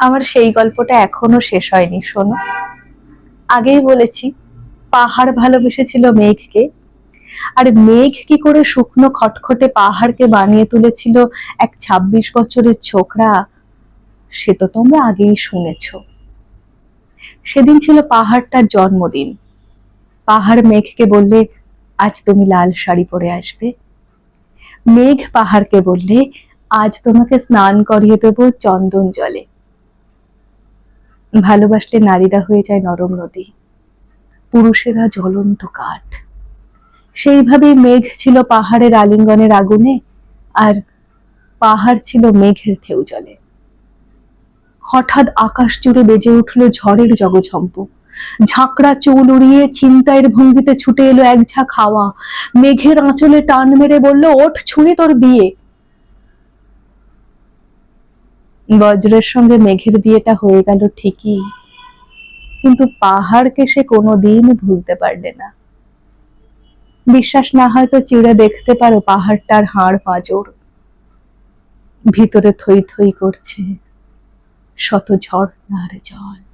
আমার সেই গল্পটা এখনও শেষ হয়নি, শোনো। আগেই বলেছি, পাহাড় ভালোবেসেছিল মেঘকে। আর মেঘ কি করে শুকনো খটখটে পাহাড়কে বানিয়ে তুলেছিল এক ছাব্বিশ বছরের ছোকরা, সে তো তোমরা আগেই শুনেছ। সেদিন ছিল পাহাড়টার জন্মদিন। পাহাড় মেঘকে বললে, আজ তুমি লাল শাড়ি পরে আসবে। মেঘ পাহাড়কে বললে, আজ তোমাকে স্নান করিয়ে দেবো চন্দন জলে। ভালোবাসলে নারীরা হয়ে যায় নরম নদী। পুরুষেরা জ্বলন্ত কাঠ। সেইভাবেই মেঘ ছিল পাহাড়ের আলিঙ্গনের আগুনে, আর পাহাড় ছিল মেঘের ঢেউ জলে। হঠাৎ আকাশ জুড়ে বেজে উঠল ঝড়ের জগঝম্প। ঝাঁকড়া চুল উড়িয়ে ছিনতাইয়ের ভঙ্গিতে ছুটে এলো এক ঝাঁক হাওয়া। মেঘের আঁচলে টান মেরে বলল, ওঠ, ছুঁড়ে তোর বিয়ে। বজ্রের সঙ্গে মেঘের বিয়েটা হয়ে গেল ঠিকই। কিন্তু পাহাড়কে সে কোনোদিন ভুলতে পারলে না। বিশ্বাস না হয় তো চিড়ে দেখতে পারো পাহাড়টার হাড় পাঁজর ভিতরে থই থই করছে শত ঝর্ণার জল।